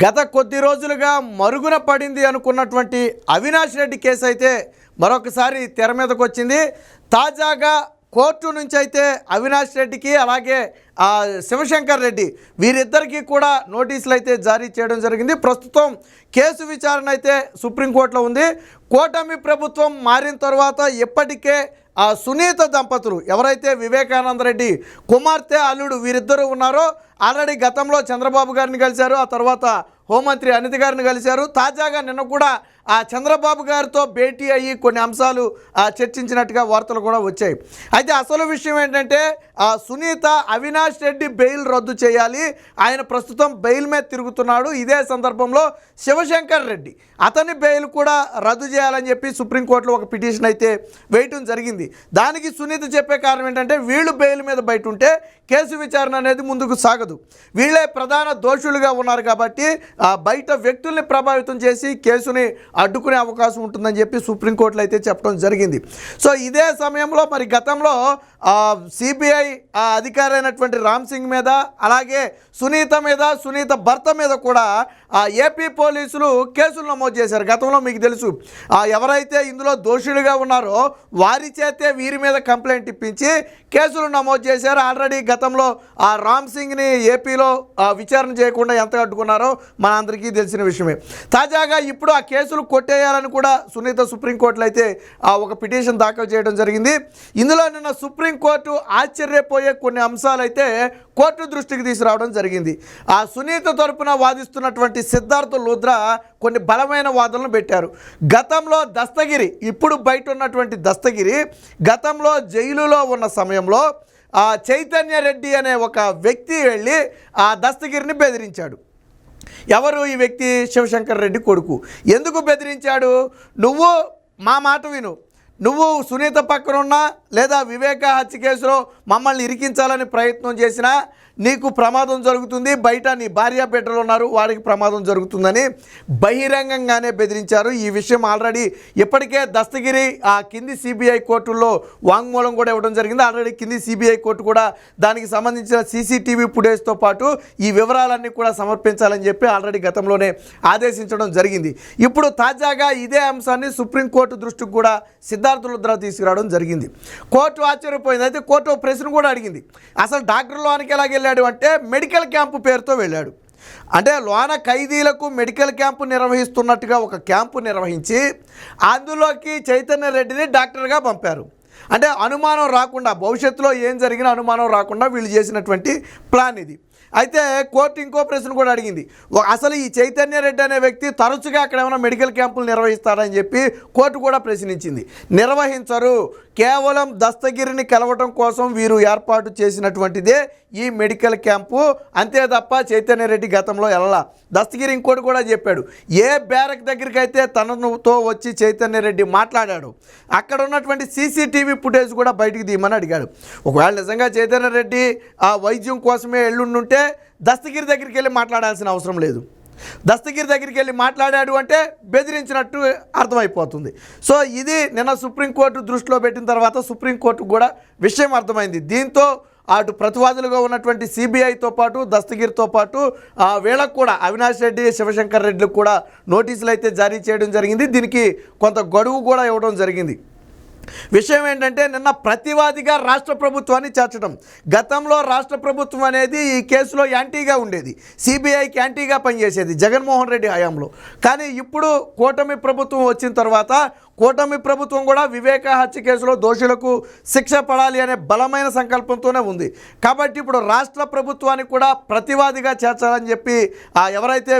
గత కొద్ది రోజులుగా మరుగున పడింది అనుకున్నటువంటి అవినాష్ రెడ్డి కేసు అయితే మరొకసారి తెర మీదకు వచ్చింది తాజాగా కోర్టు నుంచి అయితే అవినాష్ రెడ్డికి అలాగే శివశంకర్ రెడ్డి వీరిద్దరికీ కూడా నోటీసులు అయితే జారీ చేయడం జరిగింది. ప్రస్తుతం కేసు విచారణ అయితే సుప్రీంకోర్టులో ఉంది. కూటమి ప్రభుత్వం మారిన తర్వాత ఇప్పటికే ఆ సునీత దంపతులు ఎవరైతే వివేకానంద రెడ్డి కుమార్తె అల్లుడు వీరిద్దరూ ఉన్నారో ఆల్రెడీ గతంలో చంద్రబాబు గారిని కలిశారు ఆ తర్వాత హోంమంత్రి అనిత గారిని కలిశారు. తాజాగా నిన్న కూడా ఆ చంద్రబాబు గారితో భేటీ అయ్యి కొన్ని అంశాలు చర్చించినట్టుగా వార్తలు కూడా వచ్చాయి. అయితే అసలు విషయం ఏంటంటే ఆ సునీత అవినాష్ రెడ్డి బెయిల్ రద్దు చేయాలి. ఆయన ప్రస్తుతం బెయిల్ మీద తిరుగుతున్నాడు. ఇదే సందర్భంలో శివశంకర్ రెడ్డి అతని బెయిల్ కూడా రద్దు చేయాలని చెప్పి సుప్రీంకోర్టులో ఒక పిటిషన్ అయితే వేయటం జరిగింది. దానికి సునీత చెప్పే కారణం ఏంటంటే వీళ్ళు బెయిల్ మీద బయట ఉంటే కేసు విచారణ అనేది ముందుకు సాగదు. వీళ్ళే ప్రధాన దోషులుగా ఉన్నారు కాబట్టి బయట వ్యక్తుల్ని ప్రభావితం చేసి కేసుని అడ్డుకునే అవకాశం ఉంటుందని చెప్పి సుప్రీంకోర్టులో అయితే చెప్పడం జరిగింది. సో ఇదే సమయంలో మరి గతంలో సిబిఐ అధికారి అయినటువంటి రామ్ సింగ్ మీద అలాగే సునీత మీద సునీత భర్త మీద కూడా ఆ ఏపీ పోలీసులు కేసులు నమోదు చేశారు. గతంలో మీకు తెలుసు ఆ, ఎవరైతే ఇందులో దోషులుగా ఉన్నారో వారి చేతే వీరి మీద కంప్లైంట్ ఇప్పించి కేసులు నమోదు చేశారు. ఆల్రెడీ గతంలో ఆ రామ్ సింగ్ని ఏపీలో విచారణ చేయకుండా ఎంత కట్టుకున్నారో మన అందరికీ తెలిసిన విషయమే. తాజాగా ఇప్పుడు ఆ కేసులు కొట్టేయాలని కూడా సునీత సుప్రీంకోర్టులో అయితే ఆ, ఒక పిటిషన్ దాఖలు చేయడం జరిగింది. ఇందులో నిన్న సుప్రీంకోర్టు ఆశ్చర్యపోయే కొన్ని అంశాలు అయితే కోర్టు దృష్టికి తీసుకురావడం జరిగింది. ఆ సునీత తరపున వాదిస్తున్నటువంటి సిద్ధార్థ లుద్రా కొన్ని బలమైన వాదనలు పెట్టారు. గతంలో దస్తగిరి ఇప్పుడు బయట ఉన్నటువంటి దస్తగిరి గతంలో జైలులో ఉన్న సమయంలో ఆ చైతన్య రెడ్డి అనే ఒక వ్యక్తి వెళ్ళి ఆ దస్తగిరిని బెదిరించాడు. ఎవరు ఈ వ్యక్తి? శివశంకర్ రెడ్డి కొడుకు. ఎందుకు బెదిరించాడు? నువ్వు మా మాట విను. నువ్వు సునీత పక్కన ఉన్నా లేదా వివేక హత్య కేసులో మమ్మల్ని ఇరికించాలని ప్రయత్నం చేసినా నీకు ప్రమాదం జరుగుతుంది బయట నీ భార్య బిడ్డలు ఉన్నారు వాడికి ప్రమాదం జరుగుతుందని బహిరంగంగానే బెదిరించారు. ఈ విషయం ఆల్రెడీ ఇప్పటికే దస్తగిరి ఆ కింది సిబిఐ కోర్టుల్లో వాంగ్మూలం కూడా ఇవ్వడం జరిగింది. ఆల్రెడీ కింది సిబిఐ కోర్టు కూడా దానికి సంబంధించిన సీసీటీవీ ఫుటేజ్తో పాటు ఈ వివరాలన్నీ కూడా సమర్పించాలని చెప్పి ఆల్రెడీ గతంలోనే ఆదేశించడం జరిగింది. ఇప్పుడు తాజాగా ఇదే అంశాన్ని సుప్రీంకోర్టు దృష్టికి కూడా సిద్ధార్థ రుద్ర తీసుకురావడం జరిగింది. కోర్టు ఆశ్చర్యపోయింది. అయితే కోర్టు ఒక ప్రశ్న కూడా అడిగింది. అసలు డాక్టర్ లోనికి ఎలాగ వెళ్ళాడు అంటే మెడికల్ క్యాంపు పేరుతో వెళ్ళాడు. అంటే లోన ఖైదీలకు మెడికల్ క్యాంపు నిర్వహిస్తున్నట్టుగా ఒక క్యాంపు నిర్వహించి అందులోకి చైతన్య రెడ్డిని డాక్టర్గా పంపారు. అంటే అనుమానం రాకుండా భవిష్యత్తులో ఏం జరిగినా అనుమానం రాకుండా వీళ్ళు చేసినటువంటి ప్లాన్ ఇది. అయితే కోర్టు ఇంకో ప్రశ్న కూడా అడిగింది. అసలు ఈ చైతన్య రెడ్డి అనే వ్యక్తి తరచుగా అక్కడ ఏమైనా మెడికల్ క్యాంపులు నిర్వహిస్తాడని చెప్పి కోర్టు కూడా ప్రశ్నించింది. నిర్వహించరు కేవలం దస్తగిరిని కలవటం కోసం వీరు ఏర్పాటు చేసినటువంటిదే ఈ మెడికల్ క్యాంపు. అంతే తప్ప చైతన్య రెడ్డి గతంలో వెళ్ళలా దస్తగిరి ఇంకోటి కూడా చెప్పాడు. ఏ బ్యారక్ దగ్గరికి అయితే తనతో వచ్చి చైతన్య రెడ్డి మాట్లాడాడు అక్కడ ఉన్నటువంటి సీసీటీవీ ఫుటేజ్ కూడా బయటికి తీయమని అడిగాడు. ఒకవేళ నిజంగా చైతన్య రెడ్డి ఆ వైద్యం కోసమే ఎల్లుండుంటే దస్తగిరి దగ్గరికి వెళ్ళి మాట్లాడాల్సిన అవసరం లేదు. దస్తగిరి దగ్గరికి వెళ్ళి మాట్లాడాడు అంటే బెదిరించినట్టు అర్థమైపోతుంది. సో ఇది నిన్న సుప్రీంకోర్టు దృష్టిలో పెట్టిన తర్వాత సుప్రీంకోర్టు కూడా విషయం అర్థమైంది. దీంతో అటు ప్రతివాదులుగా ఉన్నటువంటి సిబిఐతో పాటు దస్తగిరితో పాటు ఆ, వీళ్ళకు కూడా అవినాష్ రెడ్డి శివశంకర్ రెడ్డికి కూడా నోటీసులు అయితే జారీ చేయడం జరిగింది. దీనికి కొంత గడువు కూడా ఇవ్వడం జరిగింది. విషయం ఏంటంటే నిన్న ప్రతివాదిగా రాష్ట్ర ప్రభుత్వాన్ని చేర్చడం. గతంలో రాష్ట్ర ప్రభుత్వం అనేది ఈ కేసులో యాంటీగా ఉండేది. సిబిఐకి యాంటీగా పనిచేసేది జగన్మోహన్ రెడ్డి హయాంలో. కానీ ఇప్పుడు కూటమి ప్రభుత్వం వచ్చిన తర్వాత కూటమి ప్రభుత్వం కూడా వివేక హత్య కేసులో దోషులకు శిక్ష పడాలి అనే బలమైన సంకల్పంతోనే ఉంది. కాబట్టి ఇప్పుడు రాష్ట్ర ప్రభుత్వానికి కూడా ప్రతివాదిగా చేర్చాలని చెప్పి ఎవరైతే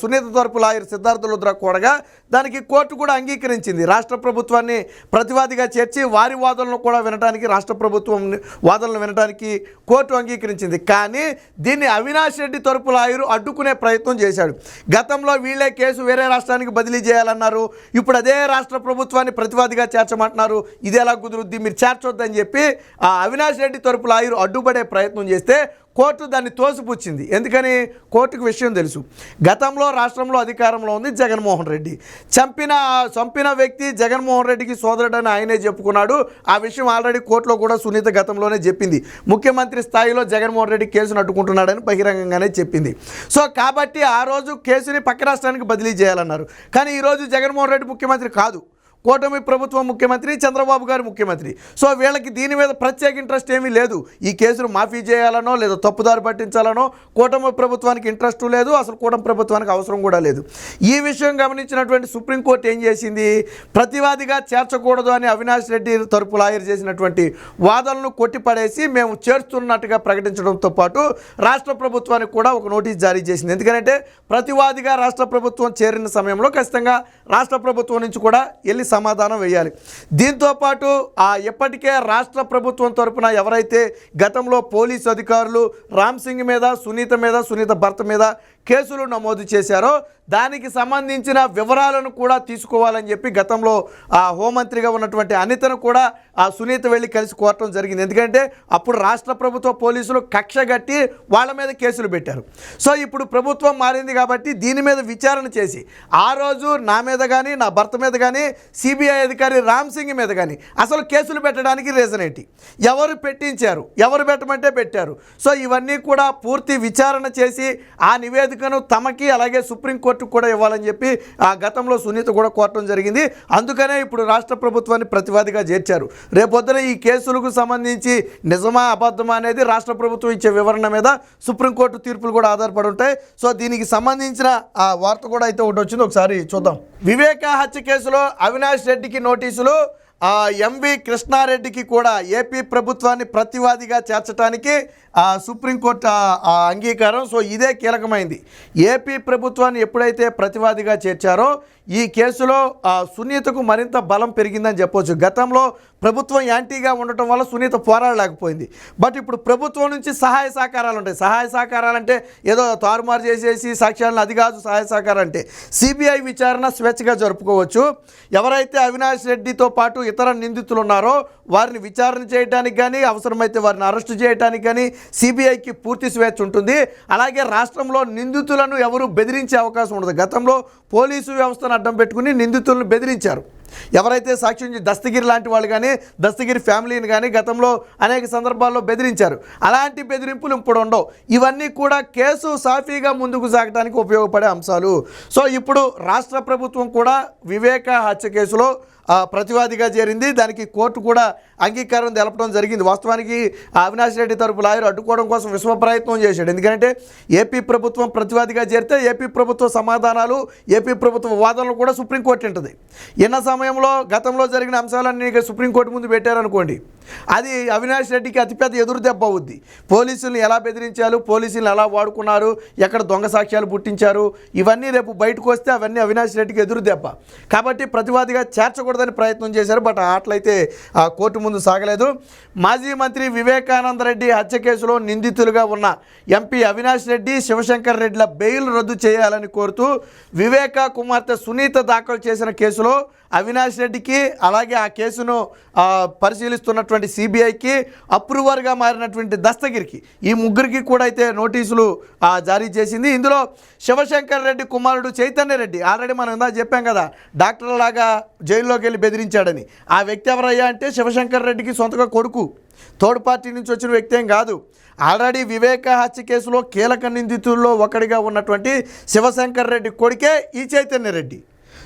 సునీత తరపు లాయర్ సిద్ధార్థ లుద్రా కూడగా దానికి కోర్టు కూడా అంగీకరించింది. రాష్ట్ర ప్రభుత్వాన్ని ప్రతివాదిగా చేర్చి వారి వాదనలు కూడా వినడానికి రాష్ట్ర ప్రభుత్వం వాదనలు వినడానికి కోర్టు అంగీకరించింది. కానీ దీన్ని అవినాష్ రెడ్డి తరపు లాయరు అడ్డుకునే ప్రయత్నం చేశాడు. గతంలో వీళ్ళే కేసు వేరే రాష్ట్రానికి బదిలీ చేయాలన్నారు. ఇప్పుడు అదే రాష్ట్ర రాష్ట్ర ప్రభుత్వాన్ని ప్రతివాదిగా చేర్చమంటున్నారు. ఇది ఎలా కుదురుద్ది? మీరు చేర్చొద్దని చెప్పి ఆ అవినాష్ రెడ్డి తరపు లాయరు అడ్డుపడే ప్రయత్నం చేస్తే కోర్టు దాన్ని తోసిపుచ్చింది. ఎందుకని? కోర్టుకు విషయం తెలుసు. గతంలో రాష్ట్రంలో అధికారంలో ఉంది జగన్మోహన్ రెడ్డి. చంపిన చంపిన వ్యక్తి జగన్మోహన్ రెడ్డికి సోదరుడని ఆయనే చెప్పుకున్నాడు. ఆ విషయం ఆల్రెడీ కోర్టులో కూడా సునీత గతంలోనే చెప్పింది. ముఖ్యమంత్రి స్థాయిలో జగన్మోహన్ రెడ్డి కేసును అడ్డుకుంటున్నాడని బహిరంగంగానే చెప్పింది. సో కాబట్టి ఆ రోజు కేసుని పక్క రాష్ట్రానికి బదిలీ చేయాలన్నారు. కానీ ఈరోజు జగన్మోహన్ రెడ్డి ముఖ్యమంత్రి కాదు. కూటమి ప్రభుత్వం ముఖ్యమంత్రి చంద్రబాబు గారు ముఖ్యమంత్రి. సో వీళ్ళకి దీని మీద ప్రత్యేక ఇంట్రెస్ట్ ఏమీ లేదు. ఈ కేసును మాఫీ చేయాలనో లేదా తప్పుదారి పట్టించాలనో కూటమి ప్రభుత్వానికి ఇంట్రెస్ట్ లేదు. అసలు కూటమి ప్రభుత్వానికి అవసరం కూడా లేదు. ఈ విషయం గమనించినటువంటి సుప్రీంకోర్టు ఏం చేసింది? ప్రతివాదిగా చేర్చకూడదు అని అవినాష్ రెడ్డి తరపు లాయర్ చేసినటువంటి వాదనలను కొట్టిపడేసి మేము చేర్చుతున్నట్టుగా ప్రకటించడంతో పాటు రాష్ట్ర ప్రభుత్వానికి కూడా ఒక నోటీస్ జారీ చేసింది. ఎందుకంటే ప్రతివాదిగా రాష్ట్ర ప్రభుత్వం చేరిన సమయంలో ఖచ్చితంగా రాష్ట్ర ప్రభుత్వం నుంచి కూడా వెళ్ళి సమాధానం వేయాలి. దీంతో పాటు ఆ ఎప్పటికే రాష్ట్ర ప్రభుత్వం తరపున ఎవరైతే గతంలో పోలీసు అధికారులు రామ్ సింగ్ మీద సునీత మీద సునీత భర్త మీద కేసులు నమోదు చేశారో దానికి సంబంధించిన వివరాలను కూడా తీసుకోవాలని చెప్పి గతంలో ఆ హోంమంత్రిగా ఉన్నటువంటి అనితను కూడా ఆ సునీత వెళ్ళి కలిసి కోరటం జరిగింది. ఎందుకంటే అప్పుడు రాష్ట్ర ప్రభుత్వ పోలీసులు కక్ష కట్టి వాళ్ళ మీద కేసులు పెట్టారు. సో ఇప్పుడు ప్రభుత్వం మారింది కాబట్టి దీని మీద విచారణ చేసి ఆ రోజు నా మీద కానీ నా భర్త మీద కానీ సిబిఐ అధికారి రామ్ సింగ్ మీద కానీ అసలు కేసులు పెట్టడానికి రీజన్ ఏంటి? ఎవరు పెట్టించారు? ఎవరు పెట్టమంటే పెట్టారు? సో ఇవన్నీ కూడా పూర్తి విచారణ చేసి ఆ నివేదిక నివేదికను తమకి అలాగే సుప్రీంకోర్టుకు కూడా ఇవ్వాలని చెప్పి ఆ గతంలో సునీత కూడా కోరటం జరిగింది. అందుకనే ఇప్పుడు రాష్ట్ర ప్రభుత్వాన్ని ప్రతివాదిగా చేర్చారు. రేపొద్దున ఈ కేసులకు సంబంధించి నిజమా అబద్ధమా అనేది రాష్ట్ర ప్రభుత్వం ఇచ్చే వివరణ మీద సుప్రీంకోర్టు తీర్పులు కూడా ఆధారపడి ఉంటాయి. సో దీనికి సంబంధించిన ఆ వార్త కూడా అయితే ఒకటి వచ్చింది. ఒకసారి చూద్దాం. వివేక హత్య కేసులో అవినాష్ రెడ్డికి నోటీసులు. ఎంవి కృష్ణారెడ్డికి కూడా ఏపీ ప్రభుత్వాన్ని ప్రతివాదిగా చేర్చడానికి ఆ సుప్రీంకోర్టు ఆ అంగీకారం. సో ఇదే కీలకమైంది. ఏపీ ప్రభుత్వాన్ని ఎప్పుడైతే ప్రతివాదిగా చేర్చారో ఈ కేసులో ఆ, సునీతకు మరింత బలం పెరిగిందని చెప్పొచ్చు. గతంలో ప్రభుత్వం యాంటీగా ఉండటం వల్ల సునీత పోరాడలేకపోయింది. బట్ ఇప్పుడు ప్రభుత్వం నుంచి సహాయ సహకారాలు ఉంటాయి. సహాయ సహకారాలు అంటే ఏదో తారుమారు చేసేసి సాక్ష్యాలను అది కాదు సహాయ సహకారం అంటే సిబిఐ విచారణ స్వేచ్ఛగా జరుపుకోవచ్చు. ఎవరైతే అవినాష్ రెడ్డితో పాటు ఇతర నిందితులు ఉన్నారో వారిని విచారణ చేయడానికి కానీ అవసరమైతే వారిని అరెస్టు చేయడానికి కానీ సిబిఐకి పూర్తి స్వేచ్ఛ ఉంటుంది. అలాగే రాష్ట్రంలో నిందితులను ఎవరు బెదిరించే అవకాశం ఉండదు. గతంలో పోలీసు వ్యవస్థను అడ్డం పెట్టుకుని నిందితులను బెదిరించారు. ఎవరైతే సాక్ష్యం దస్తగిరి లాంటి వాళ్ళు కానీ దస్తగిరి ఫ్యామిలీని కానీ గతంలో అనేక సందర్భాల్లో బెదిరించారు. అలాంటి బెదిరింపులు ఇప్పుడు ఉండవు. ఇవన్నీ కూడా కేసు సాఫీగా ముందుకు సాగడానికి ఉపయోగపడే అంశాలు. సో ఇప్పుడు రాష్ట్ర ప్రభుత్వం కూడా వివేక హత్య కేసులో ప్రతివాదిగా చేరింది. దానికి కోర్టు కూడా అంగీకారం తెలపడం జరిగింది. వాస్తవానికి అవినాష్ రెడ్డి తరపు లాయర్ అడ్డుకోవడం కోసం విశ్వ ప్రయత్నం చేశాడు. ఎందుకంటే ఏపీ ప్రభుత్వం ప్రతివాదిగా చేరితే ఏపీ ప్రభుత్వ సమాధానాలు ఏపీ ప్రభుత్వ వాదనలు కూడా సుప్రీంకోర్టు ఉంటుంది ఇన్న సమయంలో గతంలో జరిగిన అంశాలన్నీ సుప్రీంకోర్టు ముందు పెట్టారనుకోండి. అది అవినాష్ రెడ్డికి అతిపెద్ద ఎదురు దెబ్బ అవుద్ది. పోలీసుల్ని ఎలా బెదిరించారు? పోలీసుల్ని ఎలా వాడుకున్నారు? ఎక్కడ దొంగ సాక్ష్యాలు పుట్టించారు? ఇవన్నీ రేపు బయటకు వస్తే అవన్నీ అవినాష్ రెడ్డికి ఎదురు దెబ్బ. కాబట్టి ప్రతివాదిగా చేర్చకూడదని ప్రయత్నం చేశారు బట్ ఆటలైతే ఆ కోర్టు ముందు సాగలేదు. మాజీ మంత్రి వివేకానంద రెడ్డి హత్య కేసులో నిందితులుగా ఉన్న ఎంపీ అవినాష్ రెడ్డి శివశంకర్ రెడ్డిల బెయిల్ రద్దు చేయాలని కోరుతూ వివేక కుమార్తె సునీత దాఖలు చేసిన కేసులో అవినాష్ రెడ్డికి అలాగే ఆ కేసును పరిశీలిస్తున్నటువంటి సిబిఐకి అప్రూవర్గా మారినటువంటి దస్తగిరికి ఈ ముగ్గురికి కూడా అయితే నోటీసులు జారీ చేసింది. ఇందులో శివశంకర్ రెడ్డి కుమారుడు చైతన్య రెడ్డి ఆల్రెడీ మనం ఇందా చెప్పాం కదా డాక్టర్ లాగా జైల్లోకి వెళ్ళి బెదిరించాడని. ఆ వ్యక్తి ఎవరయ్యా అంటే శివశంకర్ రెడ్డికి సొంతగా కొడుకు. థర్డ్ పార్టీ నుంచి వచ్చిన వ్యక్తి ఏం కాదు. ఆల్రెడీ వివేక హత్య కేసులో కీలక నిందితుల్లో ఒకడిగా ఉన్నటువంటి శివశంకర్ రెడ్డి కొడుకే ఈ చైతన్య రెడ్డి.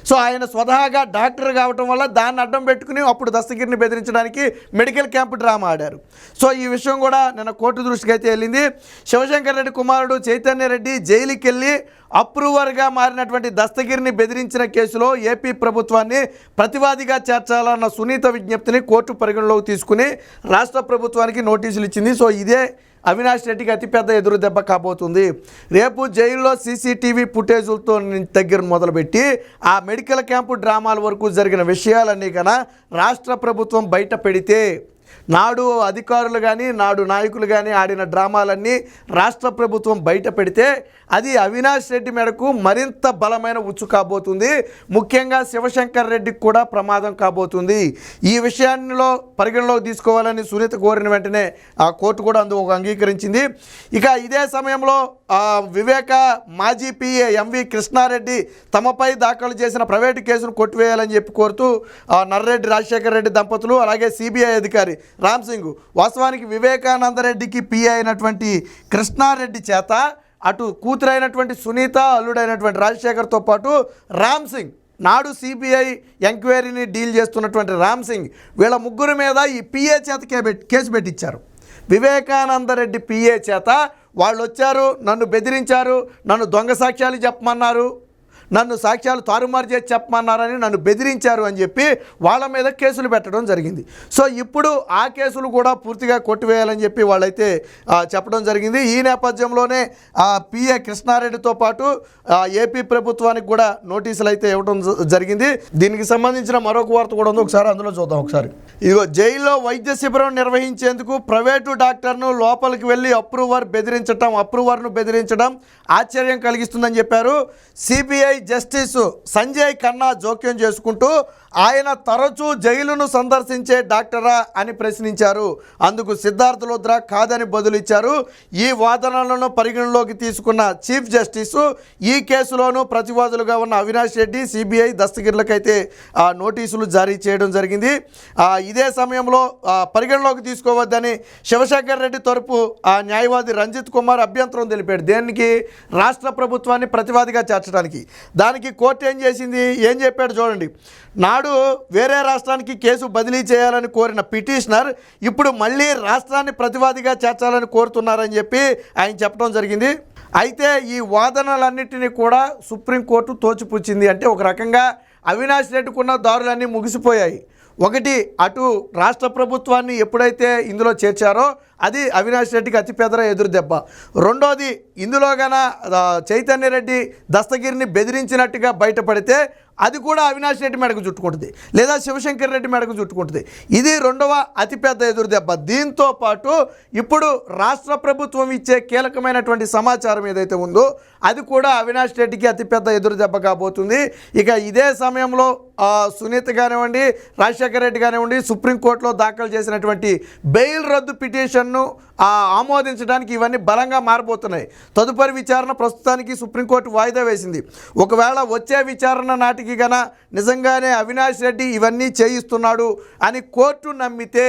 సో ఆయన స్వతహాగా డాక్టర్ కావటం వల్ల దాన్ని అడ్డం పెట్టుకుని అప్పుడు దస్తగిరిని బెదిరించడానికి మెడికల్ క్యాంప్ డ్రామా ఆడారు. సో ఈ విషయం కూడా నిన్న కోర్టు దృష్టికి అయితే వెళ్ళింది. శివశంకర్ రెడ్డి కుమారుడు చైతన్య రెడ్డి జైలుకి వెళ్ళి అప్రూవర్గా మారినటువంటి దస్తగిరిని బెదిరించిన కేసులో ఏపీ ప్రభుత్వాన్ని ప్రతివాదిగా చేర్చాలన్న సునీత విజ్ఞప్తిని కోర్టు పరిగణలోకి తీసుకుని రాష్ట్ర ప్రభుత్వానికి నోటీసులు ఇచ్చింది. సో ఇదే అవినాష్ రెడ్డికి అతిపెద్ద ఎదురు దెబ్బ కాబోతుంది. రేపు జైల్లో సీసీటీవీ ఫుటేజులతో దగ్గర మొదలుపెట్టి ఆ మెడికల్ క్యాంపు డ్రామాల వరకు జరిగిన విషయాలన్నీ కన్నా రాష్ట్ర ప్రభుత్వం బయట పెడితే నాడు అధికారులు కానీ నాడు నాయకులు కానీ ఆడిన డ్రామాలన్నీ రాష్ట్ర ప్రభుత్వం బయట పెడితే అది అవినాష్ రెడ్డి మేడకు మరింత బలమైన ఉచ్చు కాబోతుంది. ముఖ్యంగా శివశంకర్ రెడ్డికి కూడా ప్రమాదం కాబోతుంది. ఈ విషయాల్లో పరిగణలోకి తీసుకోవాలని సునీత కోరిన వెంటనే ఆ కోర్టు కూడా అందుకు అంగీకరించింది. ఇక ఇదే సమయంలో వివేక మాజీ పిఏ ఎంవి కృష్ణారెడ్డి తమపై దాఖలు చేసిన ప్రైవేటు కేసును కొట్టివేయాలని చెప్పి కోరుతూ నర్రెడ్డి రాజశేఖర రెడ్డి దంపతులు అలాగే సిబిఐ అధికారి రామ్ సింగ్ వాస్తవానికి వివేకానందరెడ్డికి పిఏ అయినటువంటి కృష్ణారెడ్డి చేత అటు కూతురైనటువంటి సునీత అల్లుడైనటువంటి రాజశేఖర్తో పాటు రామ్ సింగ్ నాడు సిబిఐ ఎంక్వైరీని డీల్ చేస్తున్నటువంటి రామ్ సింగ్ వీళ్ళ ముగ్గురు మీద ఈ పిఏ చేత కేసు పెట్టించారు వివేకానందరెడ్డి పిఏ చేత వాళ్ళు వచ్చారు నన్ను బెదిరించారు నన్ను దొంగ సాక్ష్యాలు చెప్పమన్నారు. నన్ను సాక్ష్యాలు తారుమారు చేసి చెప్పమన్నారని నన్ను బెదిరించారు అని చెప్పి వాళ్ళ మీద కేసులు పెట్టడం జరిగింది. సో ఇప్పుడు ఆ కేసులు కూడా పూర్తిగా కొట్టివేయాలని చెప్పి వాళ్ళైతే చెప్పడం జరిగింది. ఈ నేపథ్యంలోనే పిఏ కృష్ణారెడ్డితో పాటు ఏపీ ప్రభుత్వానికి కూడా నోటీసులు అయితే ఇవ్వడం జ- జరిగింది. దీనికి సంబంధించిన మరొక వార్త కూడా ఉంది. ఒకసారి అందులో చూద్దాం ఒకసారి. ఇదిగో జైల్లో వైద్య శిబిరం నిర్వహించేందుకు ప్రైవేటు డాక్టర్ను లోపలికి వెళ్ళి అప్రూవర్ బెదిరించడం అప్రూవర్ను బెదిరించడం ఆశ్చర్యం కలిగిస్తుందని చెప్పారు. సిబిఐ జస్టిస్ సంజయ్ ఖన్నా జోక్యం చేసుకుంటూ ఆయన తరచూ జైలును సందర్శించే డాక్టరా అని ప్రశ్నించారు. అందుకు సిద్ధార్థ లుద్రా కాదని బదులిచ్చారు. ఈ వాదనలను పరిగణలోకి తీసుకున్న చీఫ్ జస్టిస్ ఈ కేసులోనూ ప్రతివాదులుగా ఉన్న అవినాష్ రెడ్డి సిబిఐ దస్తగిర్లకైతే ఆ నోటీసులు జారీ చేయడం జరిగింది. ఇదే సమయంలో పరిగణలోకి తీసుకోవద్దని శివశంకర్ రెడ్డి తరపు ఆ న్యాయవాది రంజిత్ కుమార్ అభ్యంతరం తెలిపాడు. దేనికి? రాష్ట్ర ప్రభుత్వాన్ని ప్రతివాదిగా చేర్చడానికి. దానికి కోర్టు ఏం చేసింది? ఏం చెప్పాడు చూడండి. నాడు వేరే రాష్ట్రానికి కేసు బదిలీ చేయాలని కోరిన పిటిషనర్ ఇప్పుడు మళ్ళీ రాష్ట్రాన్ని ప్రతివాదిగా చేర్చాలని కోరుతున్నారని చెప్పి ఆయన చెప్పడం జరిగింది. అయితే ఈ వాదనలన్నింటినీ కూడా సుప్రీంకోర్టు తోచిపుచ్చింది. అంటే ఒక రకంగా అవినాష్ రెడ్డికున్న దారులన్నీ ముగిసిపోయాయి. ఒకటి అటు రాష్ట్ర ప్రభుత్వాన్ని ఎప్పుడైతే ఇందులో చేర్చారో అది అవినాష్ రెడ్డికి అతిపెద్ద ఎదురు దెబ్బ. రెండోది ఇందులోగాన చైతన్య రెడ్డి దస్తగిరిని బెదిరించినట్టుగా బయటపడితే అది కూడా అవినాష్ రెడ్డి మెడకు చుట్టుకుంటుంది. లేదా శివశంకర్ రెడ్డి మెడకు చుట్టుకుంటుంది. ఇది రెండవ అతిపెద్ద ఎదురు దెబ్బ. దీంతో పాటు ఇప్పుడు రాష్ట్ర ప్రభుత్వం ఇచ్చే కీలకమైనటువంటి సమాచారం ఏదైతే ఉందో అది కూడా అవినాష్ రెడ్డికి అతిపెద్ద ఎదురు దెబ్బ కాబోతుంది. ఇక ఇదే సమయంలో సునీత కానివ్వండి రాజశేఖర రెడ్డి కానివ్వండి సుప్రీంకోర్టులో దాఖలు చేసినటువంటి బెయిల్ రద్దు పిటిషన్ ఆ, ఆమోదించడానికి ఇవన్నీ బలంగా మారిపోతున్నాయి. తదుపరి విచారణ ప్రస్తుతానికి సుప్రీంకోర్టు వాయిదా వేసింది. ఒకవేళ వచ్చే విచారణ నాటికి గన నిజంగానే అవినాష్ రెడ్డి ఇవన్నీ చేయిస్తున్నాడు అని కోర్టు నమ్మితే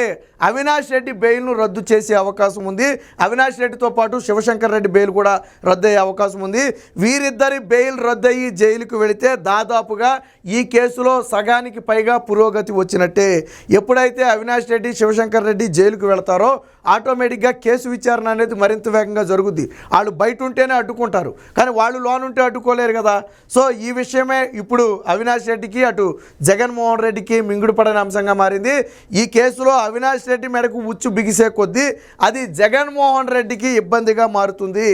అవినాష్ రెడ్డి బెయిల్ను రద్దు చేసే అవకాశం ఉంది. అవినాష్ రెడ్డితో పాటు శివశంకర్ రెడ్డి బెయిల్ కూడా రద్దయ్యే అవకాశం ఉంది. వీరిద్దరి బెయిల్ రద్దయ్యి జైలుకు వెళితే దాదాపుగా ఈ కేసులో సగానికి పైగా పురోగతి వచ్చినట్టే. ఎప్పుడైతే అవినాష్ రెడ్డి శివశంకర్ రెడ్డి జైలుకు వెళతారో ఆటోమేటిక్గా కేసు విచారణ అనేది మరింత వేగంగా జరుగుద్ది. వాళ్ళు బయట ఉంటేనే అడ్డుకుంటారు. కానీ వాళ్ళు లోనుంటే అడ్డుకోలేరు కదా. సో ఈ విషయమే ఇప్పుడు అవినాష్ రెడ్డికి అటు జగన్మోహన్ రెడ్డికి మింగుడుపడని అంశంగా మారింది. ఈ కేసులో అవినాష్ రెడ్డి మేరకు ఉచ్చు బిగిసే కొద్దీ అది జగన్మోహన్ రెడ్డికి ఇబ్బందిగా మారుతుంది.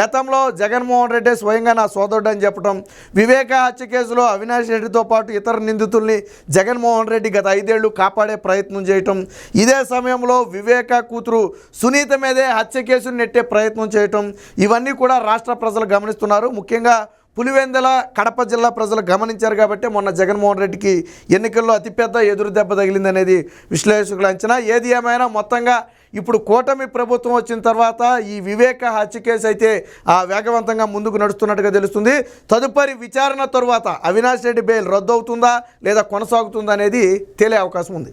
గతంలో జగన్మోహన్ రెడ్డి స్వయంగా నా సోదరుడు అని చెప్పడం వివేక హత్య కేసులో అవినాష్ రెడ్డితో పాటు ఇతర నిందితుల్ని జగన్మోహన్ రెడ్డి గత ఐదేళ్ళు కాపాడే ప్రయత్నం చేయటం ఇదే సమయంలో వివేక కూతురు సునీత మీదే హత్య కేసును నెట్టే ప్రయత్నం చేయటం ఇవన్నీ కూడా రాష్ట్ర ప్రజలు గమనిస్తున్నారు. ముఖ్యంగా పులివెందల కడప జిల్లా ప్రజలు గమనించారు కాబట్టి మొన్న జగన్మోహన్ రెడ్డికి ఎన్నికల్లో అతిపెద్ద ఎదురు దెబ్బ తగిలిందనేది విశ్లేషకుల అంచనా. ఏది ఏమైనా మొత్తంగా ఇప్పుడు కూటమి ప్రభుత్వం వచ్చిన తర్వాత ఈ వివేక హత్య కేసు అయితే ఆ, వేగవంతంగా ముందుకు నడుస్తున్నట్టుగా తెలుస్తుంది. తదుపరి విచారణ తరువాత అవినాష్ రెడ్డి బెయిల్ రద్దు అవుతుందా లేదా కొనసాగుతుందా అనేది తేలే అవకాశం ఉంది.